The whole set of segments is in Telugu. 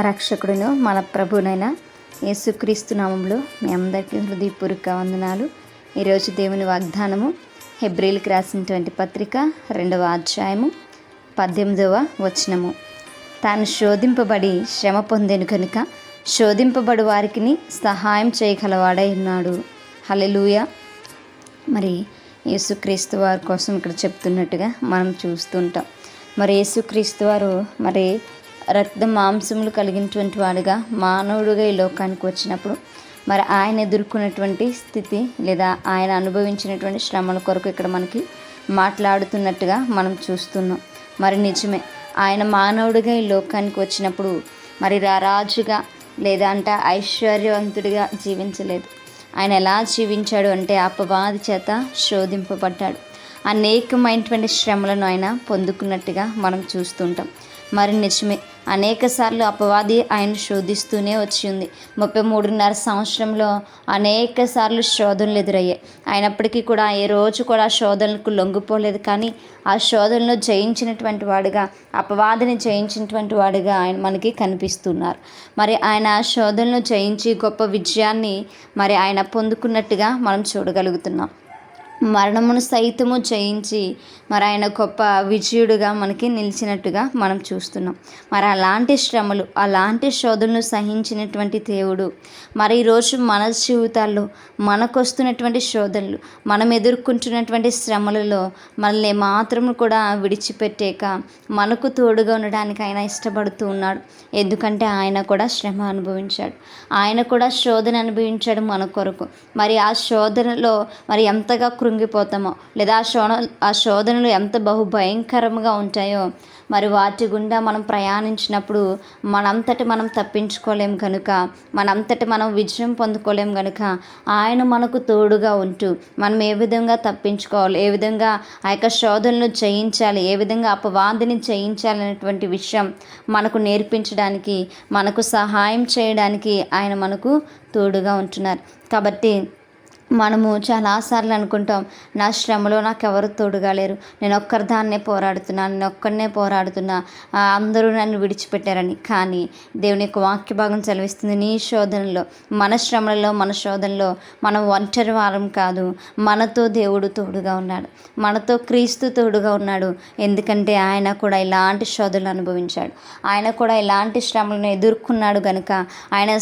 రక్షకుడును మన ప్రభునైన యేసుక్రీస్తు నామంలో మీ అందరికీ హృదయపూర్వక వందనాలు. ఈరోజు దేవుని వాగ్దానము హెబ్రిల్కి రాసినటువంటి పత్రిక రెండవ అధ్యాయము పద్దెనిమిదవ వచనము. తాను శోధింపబడి శ్రమ పొందెను కనుక శోధింపబడి వారికి సహాయం చేయగలవాడై ఉన్నాడు. హలెలూయ మరి యేసుక్రీస్తు వారి కోసం ఇక్కడ చెప్తున్నట్టుగా మనం చూస్తుంటాం. మరి యేసుక్రీస్తు వారు మరి రక్త మాంసములు కలిగినటువంటి వాడుగా మానవుడుగా ఈ లోకానికి వచ్చినప్పుడు మరి ఆయన ఎదుర్కొన్నటువంటి స్థితి లేదా ఆయన అనుభవించినటువంటి శ్రమల కొరకు ఇక్కడ మనకి మాట్లాడుతున్నట్టుగా మనం చూస్తున్నాం. మరి నిజమే ఆయన మానవుడిగా ఈ లోకానికి వచ్చినప్పుడు మరి రాజుగా అంట ఐశ్వర్యవంతుడిగా జీవించలేదు. ఆయన ఎలా జీవించాడు అంటే అపవాది చేత శోధింపబడ్డాడు. అనేకమైనటువంటి శ్రమలను ఆయన పొందుకున్నట్టుగా మనం చూస్తుంటాం. మరి నిజమే అనేక సార్లు అపవాది ఆయన శోధిస్తూనే వచ్చింది ముప్పై మూడున్నర సంవత్సరంలో అనేక సార్లు శోధనలు ఎదురయ్యాయి. అయినప్పటికీ కూడా ఏ రోజు కూడా శోధనలకు లొంగిపోలేదు. కానీ ఆ శోధనలో జయించినటువంటి వాడుగా అపవాదిని జయించినటువంటి వాడుగా ఆయన మనకి కనిపిస్తున్నారు. మరి ఆయన ఆ శోధనలు జయించి గొప్ప విజయాన్ని మరి ఆయన పొందుకున్నట్టుగా మనం చూడగలుగుతున్నాం. మరణమును సైతము జయించి మరి ఆయన గొప్ప విజయుడుగా మనకి నిలిచినట్టుగా మనం చూస్తున్నాం. మరి అలాంటి శ్రమలు అలాంటి శోధనలు సహించినటువంటి దేవుడు మరి ఈరోజు మన జీవితాల్లో మనకు వస్తున్నటువంటి శోధనలు మనం ఎదుర్కొంటున్నటువంటి శ్రమలలో మనల్ని మాత్రం కూడా విడిచిపెట్టేక మనకు తోడుగా ఉండడానికి ఆయన ఇష్టపడుతూ ఉన్నాడు. ఎందుకంటే ఆయన కూడా శ్రమ అనుభవించాడు. ఆయన కూడా శోధన అనుభవించాడు మన కొరకు. మరి ఆ శోధనలో మరి ఎంతగా కృంగిపోతామో? లేదా ఆ శోధ ఆ శోధనలు ఎంత బహు భయంకరంగా ఉంటాయో? మరి వాటి గుండా మనం ప్రయాణించినప్పుడు మనంతటి మనం తప్పించుకోలేం కనుక మనంతటి మనం విజయం పొందుకోలేం కనుక ఆయన మనకు తోడుగా ఉంటూ మనం ఏ విధంగా తప్పించుకోవాలి? ఏ విధంగా ఆ యొక్క శోధనలు జయించాలి? ఏ విధంగా అపవాదిని జయించాలనేటువంటి విషయం మనకు నేర్పించడానికి మనకు సహాయం చేయడానికి ఆయన మనకు తోడుగా ఉంటున్నారు. కాబట్టి మనము చాలాసార్లు అనుకుంటాం నా శ్రమలో నాకు ఎవరు తోడుగా లేరు నేను ఒక్కరిదాన్నే పోరాడుతున్నాను నేను ఒక్కడనే పోరాడుతున్నా అందరూ నన్ను విడిచిపెట్టారని. కానీ దేవుని యొక్క వాక్య భాగం చదివిస్తుంది నీ శోధనలో మన శ్రమలలో మన శోధనలో మనం ఒంటరి వారం కాదు మనతో దేవుడు తోడుగా ఉన్నాడు మనతో క్రీస్తు తోడుగా ఉన్నాడు. ఎందుకంటే ఆయన కూడా ఇలాంటి శోధనలు అనుభవించాడు. ఆయన కూడా ఇలాంటి శ్రమలను ఎదుర్కొన్నాడు కనుక ఆయన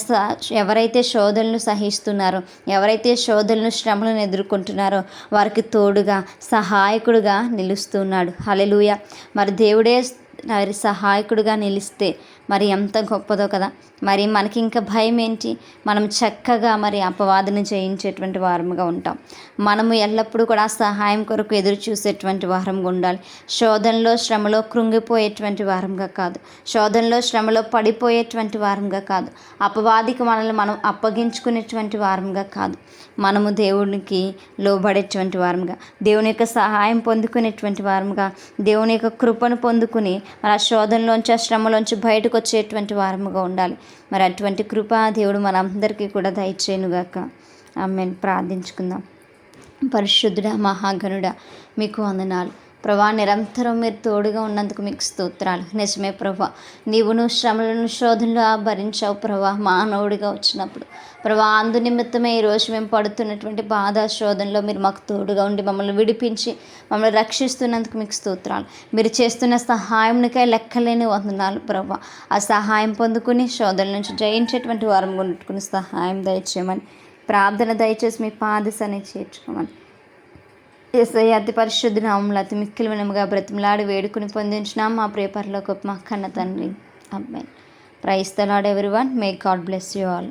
ఎవరైతే శోధనలు సహిస్తున్నారో ఎవరైతే శోధనలు బాధలను శ్రమలను ఎదుర్కొంటున్నారో వారికి తోడుగా సహాయకుడుగా నిలుస్తున్నాడు. హలెలుయ మరి దేవుడే వారి సహాయకుడిగా నిలిస్తే మరి ఎంత గొప్పదో కదా. మరి మనకి ఇంకా భయం ఏంటి మనం చక్కగా మరి అపవాదన చేయించేటువంటి వారముగా ఉంటాం. మనము ఎల్లప్పుడూ కూడా సహాయం కొరకు ఎదురు చూసేటువంటి వారంగా ఉండాలి. శోధనలో శ్రమలో కృంగిపోయేటువంటి వారంగా కాదు. శోధనలో శ్రమలో పడిపోయేటువంటి వారంగా కాదు. అపవాదికి మనల్ని మనం అప్పగించుకునేటువంటి వారంగా కాదు. మనము దేవునికి లోబడేటువంటి వారంగా దేవుని యొక్క సహాయం పొందుకునేటువంటి వారంగా దేవుని యొక్క కృపను పొందుకుని మరి ఆ శోధనలోంచి ఆ శ్రమలోంచి బయటకు వచ్చేటువంటి వారముగా ఉండాలి. మరి అటువంటి కృప దేవుడు మనందరికీ కూడా దయచేయనుగాక. ఆమె ప్రార్థించుకుందాం. పరిశుద్ధుడ మహాగణుడ మీకు వందనాలు. ప్రభా నిరంతరం మీరు తోడుగా ఉన్నందుకు మీకు స్తోత్రాలు. నిజమే ప్రభా నీవును శ్రమలను శోధనలు భరించావు ప్రభా మానవుడిగా వచ్చినప్పుడు. ప్రభా అందు నిమిత్తమే ఈరోజు మేము పడుతున్నటువంటి బాధ శోధనలో మీరు మాకు తోడుగా ఉండి మమ్మల్ని విడిపించి మమ్మల్ని రక్షిస్తున్నందుకు మీకు స్తోత్రాలు. మీరు చేస్తున్న సహాయంకై లెక్కలేని వందనాలు ప్రభా. ఆ సహాయం పొందుకుని శోధన నుంచి జయించేటువంటి వారం కొనుక్కుని సహాయం దయచేయమని ప్రార్థన దయచేసి మీ పాదసని చేర్చుకోమని. ఎస్ఐ అతి పరిశుద్ధ నామంలో అతి మిక్కిలి వినముగా బ్రతిమలాడి వేడుకుని పొందించిన మా ప్రేపర్లో గొప్ప మా కన్న తండ్రి. అమ్మాయి praise the Lord every one may God bless you all.